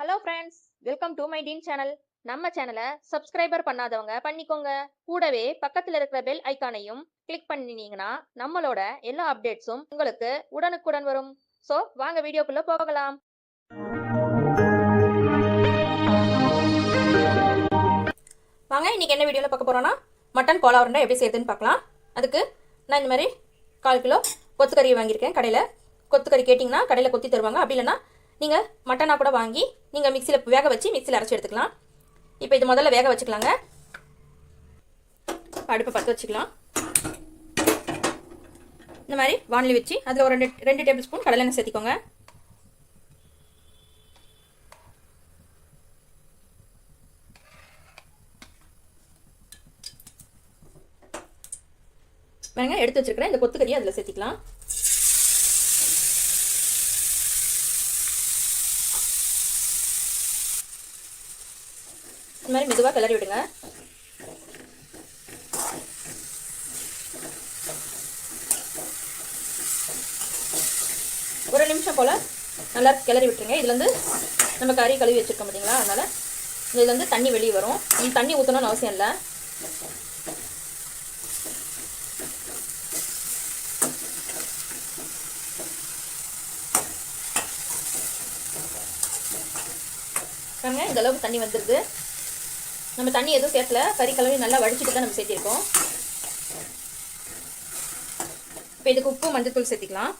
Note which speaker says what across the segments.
Speaker 1: Hello friends welcome to my teen channel நம்ம சேனலை subscriber பண்ணாதவங்க பண்ணிக்கோங்க. கூடவே பக்கத்தில் இருக்கிற பெல் ஐக்கானையும் கிளிக் பண்ணினீங்கன்னா நம்மளோட எல்லா அப்டேட்ஸும் உங்களுக்கு உடனுக்குடன் வரும். ஸோ வாங்க வீடியோக்குள்ள போகலாம். வாங்க இன்னைக்கு என்ன வீடியோவில் பார்க்க போகிறோன்னா மட்டன் கோலா உருண்டை எப்படி செய்யுதுன்னு பார்க்கலாம். அதுக்கு நான் இந்த மாதிரி கால் கிலோ கொத்துக்கறி வாங்கியிருக்கேன். கடையில் கொத்துக்கறி கேட்டிங்கன்னா கடையில் கொத்தி தருவாங்க. அப்படி இல்லைன்னா நீங்கள் மட்டனாக கூட வாங்கி நீங்கள் மிக்சியில் வேக வச்சு மிக்சியில் அரைச்சி எடுத்துக்கலாம். இப்போ இது முதல்ல வேக வச்சுக்கலாங்க. அடுப்பை பற்ற வச்சுக்கலாம். இந்த மாதிரி வானிலை வச்சு அதில் ஒரு ரெண்டு ரெண்டு டேபிள் ஸ்பூன் கடலெண்ணெய் சேர்த்திக்கோங்க. பாருங்க எடுத்து வச்சிருக்கிறேன் இந்த கொத்துக்கறியை அதில் சேர்த்திக்கலாம். இந்த மாதிரி மெதுவாக கிளறி விடுங்க. ஒரு நிமிஷம் போல் நல்லா கிளறி விட்டுருங்க. இதுலேருந்து நம்ம கறி கழுவி வச்சுருக்கோம் பார்த்தீங்களா அதனால் இதுலேருந்து தண்ணி வெளியே வரும். நீங்கள் தண்ணி ஊற்றணும்னு அவசியம் இல்லை. பாருங்க இந்த அளவுக்கு தண்ணி வந்துடுது நம்ம தண்ணி எதுவும் சேர்த்துல கறி கழுவி நல்லா வடிச்சிட்டு தான் நம்ம சேர்த்திருக்கோம். இப்போ இதுக்கு உப்பு மஞ்சத்தூள் சேர்த்திக்கலாம்.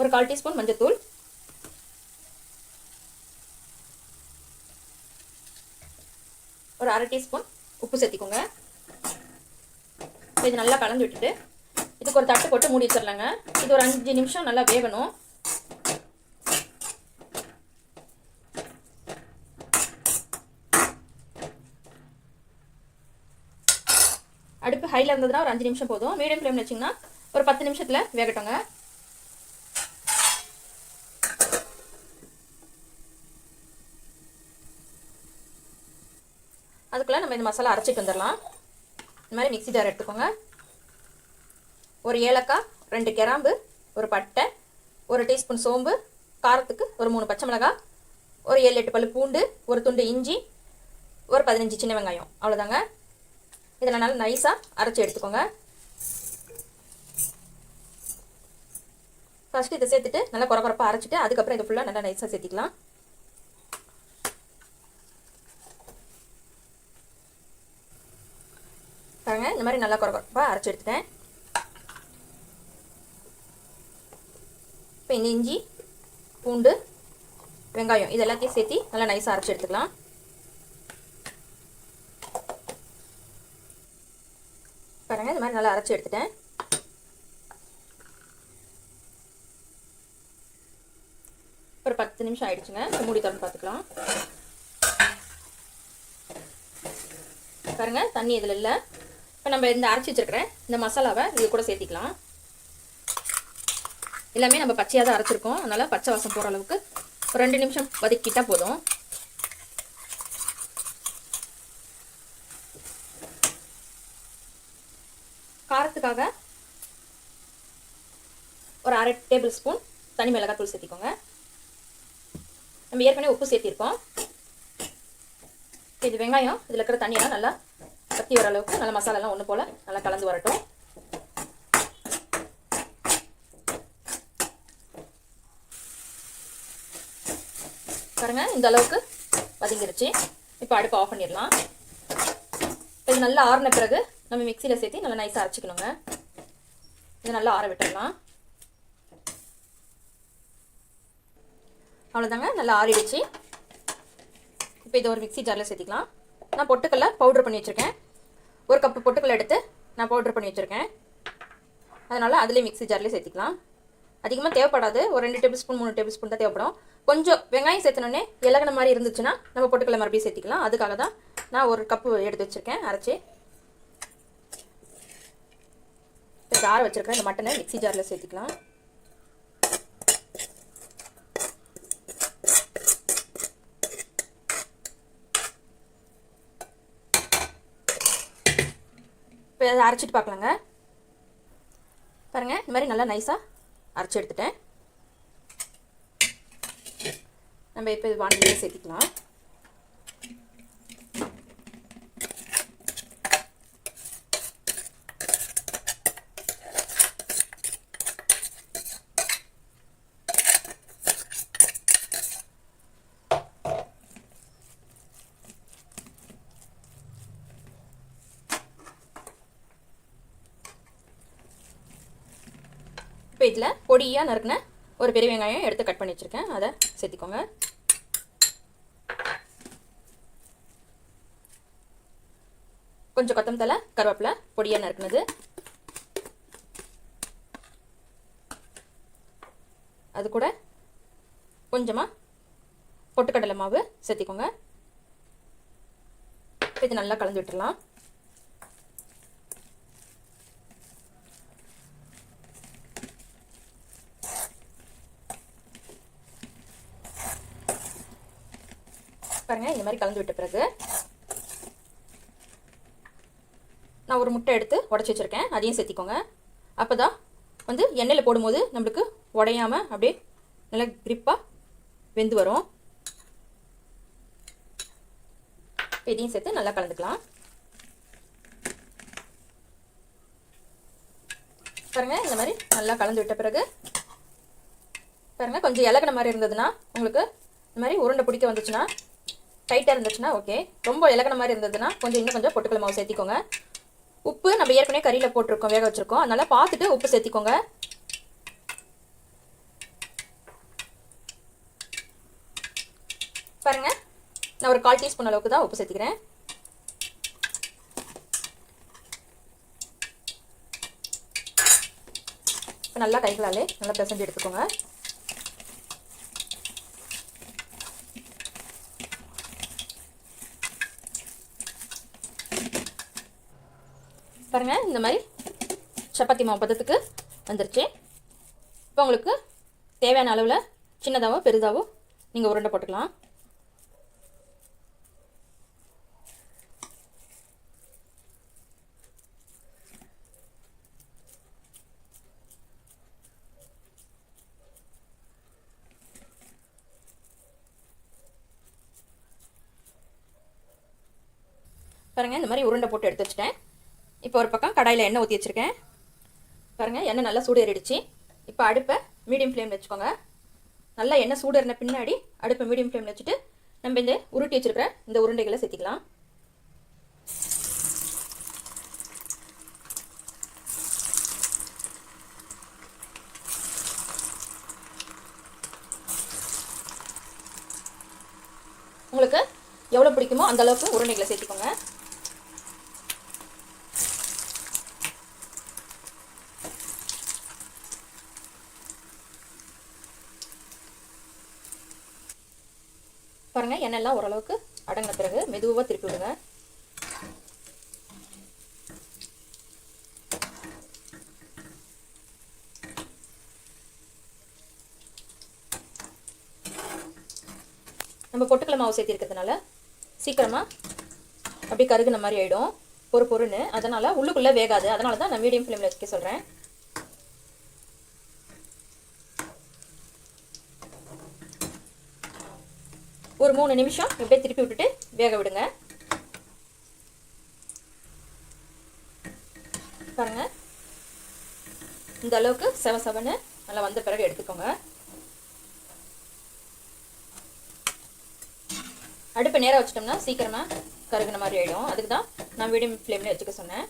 Speaker 1: ஒரு கால் டீஸ்பூன் மஞ்சத்தூள். ஒரு அரை டீஸ்பூன் உப்பு சேர்த்திக்கோங்க. இது நல்லா கலந்து விட்டுட்டு இதுக்கு ஒரு தட்டு போட்டு மூடி வச்சிடலாங்க. இது ஒரு அஞ்சு நிமிஷம் நல்லா வேகணும். அடுப்பு ஹையில் இருந்ததுன்னா ஒரு அஞ்சு நிமிஷம் போதும். மீடியம் ஃப்ளேமில் வச்சிங்கன்னா ஒரு பத்து நிமிஷத்தில் வேகட்டோங்க. அதுக்குள்ளே நம்ம இந்த மசாலா அரைச்சிட்டு வந்துடலாம். இந்த மாதிரி மிக்ஸி ஜார் எடுத்துக்கோங்க. ஒரு ஏலக்காய் ரெண்டு கிராம்பு ஒரு பட்டை ஒரு டீஸ்பூன் சோம்பு காரத்துக்கு ஒரு மூணு பச்சை மிளகாய் ஒரு ஏழு எட்டு பல்லு பூண்டு ஒரு துண்டு இஞ்சி ஒரு பதினஞ்சு சின்ன வெங்காயம். அவ்வளோதாங்க இதில் நல்லா நைஸாக அரைச்சி எடுத்துக்கோங்க. ஃபஸ்ட்டு இதை சேர்த்துட்டு நல்லா குறப்பரப்பாக அரைச்சிட்டு அதுக்கப்புறம் இதை ஃபுல்லாக நல்லா நைஸாக சேர்த்திக்கலாம். பாருங்க இந்த மாதிரி நல்லா குறப்பரப்பாக அரைச்சி எடுத்துட்டேன். இப்போ இந்த இஞ்சி பூண்டு வெங்காயம் இது எல்லாத்தையும் சேர்த்து நல்லா நைஸாக அரைச்சி எடுத்துக்கலாம் பாருங்க இந்த மாதிரி நல்லா அரைச்சி எடுத்துட்டேன். ஒரு பத்து நிமிஷம் ஆயிடுச்சுங்க. மூடி திறந்து பார்த்துக்கலாம் பாருங்க தண்ணி இதில் இல்லை. இப்போ நம்ம இந்த அரைச்சி வச்சிருக்கிறேன் இந்த மசாலாவை இது கூட சேர்த்திக்கலாம். எல்லாமே நம்ம பச்சையாக தான் அரைச்சிருக்கோம். அதனால் பச்சை வாசம் போகிற அளவுக்கு ஒரு ரெண்டு நிமிஷம் வதக்கிட்டால் போதும். காரத்துக்காக ஒரு அரை டேபிள் ஸ்பூன் தனி மிளகாத்தூள் சேர்த்திக்கோங்க. நம்ம ஏற்கனவே உப்பு சேர்த்திருக்கோம். இது வெங்காயம் இதில் இருக்கிற தண்ணியெல்லாம் நல்லா கத்தி வர அளவுக்கு நல்லா மசாலாலாம் ஒன்று போல் நல்லா கலந்து வரட்டும். பாருங்க இந்த அளவுக்கு வதங்கிருச்சு. இப்போ அடுப்பு ஆஃப் பண்ணிடலாம். இது நல்லா ஆறின பிறகு நம்ம மிக்சியில் சேர்த்து நல்லா நைஸாக அரைச்சிக்கணுங்க. இதை நல்லா ஆற விட்டுடலாம். அவ்வளோதாங்க நல்லா ஆறிடுச்சு. இப்போ இதை ஒரு மிக்சி ஜாரில் சேர்த்திக்கலாம். நான் பொட்டுக்கல்ல பவுட்ரு பண்ணி வச்சுருக்கேன். ஒரு கப்பு பொட்டுக்கல்ல எடுத்து நான் பவுட்ரு பண்ணி வச்சுருக்கேன். அதனால் அதிலே மிக்சி ஜார்லேயே சேர்த்திக்கலாம். அதிகமாக தேவைப்படாது. ஒரு ரெண்டு டேபிள் ஸ்பூன் மூணு டேபிள் ஸ்பூன் தான் தேவைப்படும். கொஞ்சம் வெங்காயம் சேர்த்தனோடனே இலகின மாதிரி இருந்துச்சுன்னா நம்ம பொட்டுக்கல்ல மறுபடியும் சேர்த்திக்கலாம். அதுக்காக தான் நான் ஒரு கப்பு எடுத்து வச்சுருக்கேன் அரைச்சி. இப்போ ஜார் வச்சுருக்கேன் இந்த மட்டனை மிக்சி ஜாரில் சேர்த்திக்கலாம். இப்போ அதை அரைச்சிட்டு பார்க்கலாங்க. பாருங்கள் இந்த மாதிரி நல்லா நைஸாக அரைச்சி எடுத்துட்டேன். நம்ம இப்போ வானிலையே சேர்த்திக்கலாம். இப்போ இதில் பொடியாக நறுக்குன ஒரு பெரிய வெங்காயம் எடுத்து கட் பண்ணி வச்சுருக்கேன். அதை சேர்த்திக்கோங்க. கொஞ்சம் கொத்தமத்தலை கருவேப்பிலை பொடியாக நறுக்குனது. அது கூட கொஞ்சமாக பொட்டுக்கடலை மாவு சேர்த்திக்கோங்க. இது நல்லா கலந்து விட்டுடலாம் பாருங்க இந்த மாதிரி கலந்து விட்ட பிறகு நான் ஒரு முட்டை எடுத்து உடச்சி வச்சுருக்கேன். அதையும் சேர்த்திக்கோங்க. அப்போ தான் வந்து எண்ணெயில் போடும்போது நம்மளுக்கு உடையாமல் அப்படியே நல்லா கிரிப்பாக வெந்து வரும். இதையும் சேர்த்து நல்லா கலந்துக்கலாம். பாருங்க இந்த மாதிரி நல்லா கலந்து விட்ட பிறகு பாருங்க கொஞ்சம் இலக்கின மாதிரி இருந்ததுன்னா உங்களுக்கு இந்த மாதிரி உருண்டை பிடிக்க வந்துச்சுன்னா டைட்டாக இருந்துச்சுன்னா ஓகே ரொம்ப இலகன மாதிரி இருந்ததுன்னா கொஞ்சம் இன்னும் கொஞ்சம் பொட்டுக்கல மாவு சேர்த்திக்கோங்க. உப்பு நம்ம ஏற்கனவே கறியில் போட்டிருக்கோம் வேக வச்சுருக்கோம். அதனால் பார்த்துட்டு உப்பு சேர்த்திக்கோங்க. பாருங்க. நான் ஒரு கால் டீஸ்பூன் அளவுக்கு தான் உப்பு சேர்த்திக்கிறேன். இப்போ நல்லா கைகளாலே நல்லா பிசைஞ்சு எடுத்துக்கோங்க. பாருங்கள் இந்த மாதிரி சப்பாத்தி மாவு பதத்துக்கு வந்துருச்சு. இப்போ உங்களுக்கு தேவையான அளவில் சின்னதாகவோ பெரிதாவோ நீங்கள் உருண்டை போட்டுக்கலாம். பாருங்கள் இந்த மாதிரி உருண்டை போட்டு எடுத்து வச்சிட்டேன். இப்போ ஒரு பக்கம் கடாயில் எண்ணெய் ஊற்றி வச்சுருக்கேன். பாருங்கள் எண்ணெய் நல்லா சூடு ஏறிடுச்சு இப்போ அடுப்பை மீடியம் ஃப்ளேமில் வச்சுக்கோங்க. நல்லா எண்ணெய் சூடு ஏறின பின்னாடி அடுப்பை மீடியம் ஃப்ளேமில் வச்சுட்டு நம்ம இந்த உருட்டி வச்சுருக்கிற இந்த உருண்டைகளை சேர்த்திக்கலாம். உங்களுக்கு எவ்வளோ பிடிக்குமோ அந்த அளவுக்கு உருண்டைகளை சேர்த்திக்கோங்க. எண்ணெய்லாம் ஓரளவுக்கு அடங்கின பிறகு மெதுவாக திருப்பி விடுங்க. நம்ம பொட்டுக்கலை மாவு சேர்த்திருக்கிறதுனால சீக்கிரமாக அப்படி கருகுன மாதிரி ஆகிடும் பொறு பொறுன்னு. அதனால் உள்ளுக்குள்ளே வேகாது. அதனால தான் நான் மீடியம் ஃப்ளேமில் வைக்க சொல்கிறேன் ஒரு மூணு நிமிஷம் இப்படியே திருப்பி விட்டுட்டு வேக விடுங்க. பாருங்க. இந்த அளவுக்கு செவ செவன்னு நல்லா வந்த பிறகு எடுத்துக்கோங்க. அடுப்பு நேராக வச்சிட்டோம்னா சீக்கிரமாக கருகுன மாதிரி ஆகிடும் அதுக்கு தான் நான் மீடியம் ஃப்ளேமில் வச்சுக்க சொன்னேன்.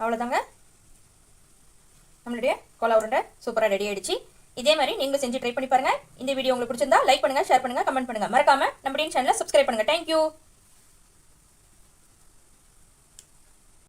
Speaker 1: அவ்வளோதாங்க நம்மளுடைய கொலா உருண்டை சூப்பராக ரெடி ஆகிடுச்சு இதே மாதிரி நீங்கள் செஞ்சு ட்ரை பண்ணி பாருங்கள் இந்த வீடியோ உங்களுக்கு பிடிச்சிருந்தா லைக் பண்ணுங்கள் ஷேர் பண்ணுங்கள் கமெண்ட் பண்ணுங்கள் மறக்காமல் நம்மளுடைய சேனலை சப்ஸ்கிரைப் பண்ணுங்கள் தேங்க்யூ